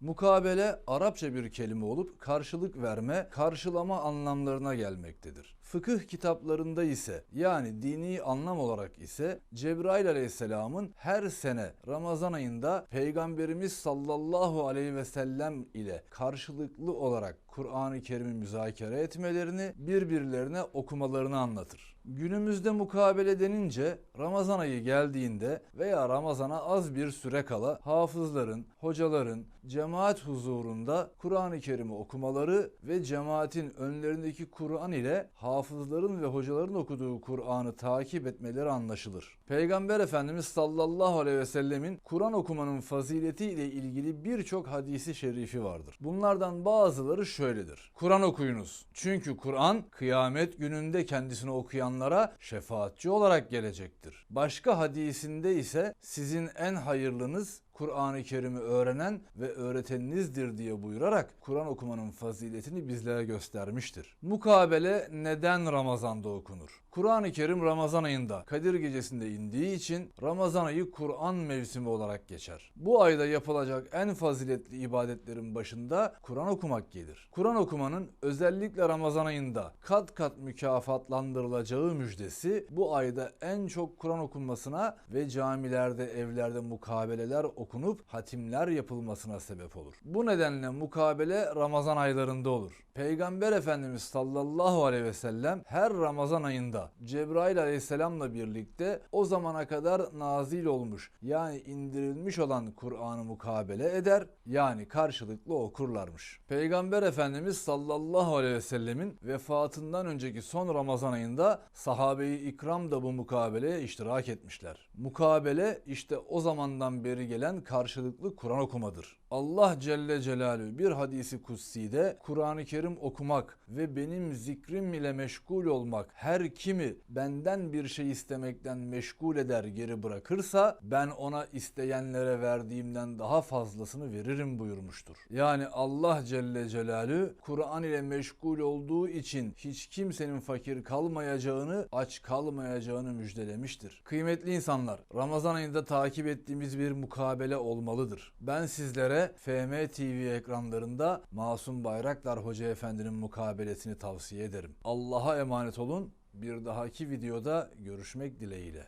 Mukabele Arapça bir kelime olup karşılık verme, karşılama anlamlarına gelmektedir. Fıkıh kitaplarında ise yani dini anlam olarak ise Cebrail aleyhisselamın her sene Ramazan ayında Peygamberimiz sallallahu aleyhi ve sellem ile karşılıklı olarak Kur'an-ı Kerim'i müzakere etmelerini, birbirlerine okumalarını anlatır. Günümüzde mukabele denince Ramazan ayı geldiğinde veya Ramazana az bir süre kala hafızların, hocaların cemaat huzurunda Kur'an-ı Kerim'i okumaları ve cemaatin önlerindeki Kur'an ile hafızların ve hocaların okuduğu Kur'an'ı takip etmeleri anlaşılır. Peygamber Efendimiz sallallahu aleyhi ve sellemin Kur'an okumanın fazileti ile ilgili birçok hadisi şerifi vardır. Bunlardan bazıları şöyledir. Kur'an okuyunuz. Çünkü Kur'an kıyamet gününde kendisini okuyanlara şefaatçi olarak gelecektir. Başka hadisinde ise sizin en hayırlınız Kur'an-ı Kerim'i öğrenen ve öğreteninizdir diye buyurarak Kur'an okumanın faziletini bizlere göstermiştir. Mukabele neden Ramazan'da okunur? Kur'an-ı Kerim Ramazan ayında Kadir gecesinde indiği için Ramazan ayı Kur'an mevsimi olarak geçer. Bu ayda yapılacak en faziletli ibadetlerin başında Kur'an okumak gelir. Kur'an okumanın özellikle Ramazan ayında kat kat mükafatlandırılacağı müjdesi bu ayda en çok Kur'an okunmasına ve camilerde, evlerde mukabeleler okunup hatimler yapılmasına sebep olur. Bu nedenle mukabele Ramazan aylarında olur. Peygamber Efendimiz sallallahu aleyhi ve sellem her Ramazan ayında Cebrail aleyhisselamla birlikte o zamana kadar nazil olmuş yani indirilmiş olan Kur'an'ı mukabele eder yani karşılıklı okurlarmış. Peygamber Efendimiz sallallahu aleyhi ve sellemin vefatından önceki son Ramazan ayında sahabeyi ikram da bu mukabeleye iştirak etmişler. Mukabele işte o zamandan beri gelen karşılıklı Kur'an okumadır. Allah Celle Celaluhu bir hadisi kutsi'de Kur'an-ı Kerim okumak ve benim zikrim ile meşgul olmak her kimi benden bir şey istemekten meşgul eder geri bırakırsa ben ona isteyenlere verdiğimden daha fazlasını veririm buyurmuştur. Yani Allah Celle Celaluhu Kur'an ile meşgul olduğu için hiç kimsenin fakir kalmayacağını, aç kalmayacağını müjdelemiştir. Kıymetli insanlar, Ramazan ayında takip ettiğimiz bir mukabele olmalıdır. Ben sizlere FM TV ekranlarında Masum Bayraktar Hoca Efendi'nin mukabelesini tavsiye ederim. Allah'a emanet olun. Bir dahaki videoda görüşmek dileğiyle.